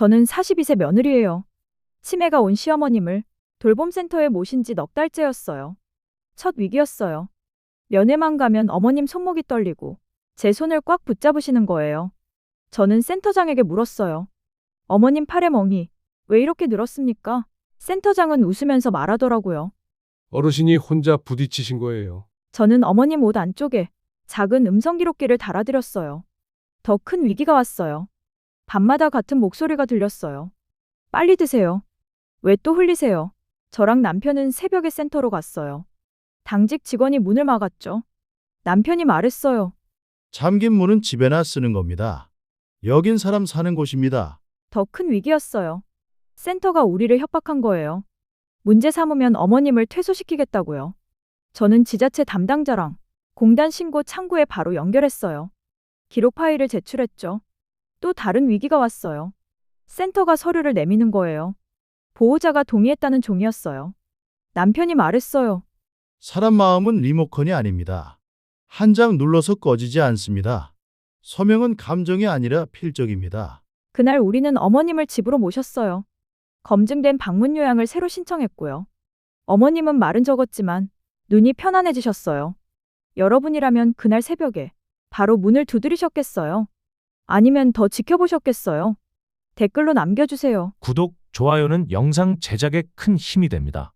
저는 42세 며느리예요. 치매가 온 시어머님을 돌봄센터에 모신 지 넉 달째였어요. 첫 위기였어요. 면회만 가면 어머님 손목이 떨리고 제 손을 꽉 붙잡으시는 거예요. 저는 센터장에게 물었어요. 어머님 팔에 멍이 왜 이렇게 늘었습니까? 센터장은 웃으면서 말하더라고요. 어르신이 혼자 부딪히신 거예요. 저는 어머님 옷 안쪽에 작은 음성 기록기를 달아드렸어요. 더 큰 위기가 왔어요. 밤마다 같은 목소리가 들렸어요. 빨리 드세요. 왜 또 흘리세요? 저랑 남편은 새벽에 센터로 갔어요. 당직 직원이 문을 막았죠. 남편이 말했어요. 잠긴 문은 집에나 쓰는 겁니다. 여긴 사람 사는 곳입니다. 더 큰 위기였어요. 센터가 우리를 협박한 거예요. 문제 삼으면 어머님을 퇴소시키겠다고요. 저는 지자체 담당자랑 공단 신고 창구에 바로 연결했어요. 기록 파일을 제출했죠. 또 다른 위기가 왔어요. 센터가 서류를 내미는 거예요. 보호자가 동의했다는 종이었어요. 남편이 말했어요. 사람 마음은 리모컨이 아닙니다. 한 장 눌러서 꺼지지 않습니다. 서명은 감정이 아니라 필적입니다. 그날 우리는 어머님을 집으로 모셨어요. 검증된 방문 요양을 새로 신청했고요. 어머님은 말은 적었지만 눈이 편안해지셨어요. 여러분이라면 그날 새벽에 바로 문을 두드리셨겠어요? 아니면 더 지켜보셨겠어요? 댓글로 남겨주세요. 구독, 좋아요는 영상 제작에 큰 힘이 됩니다.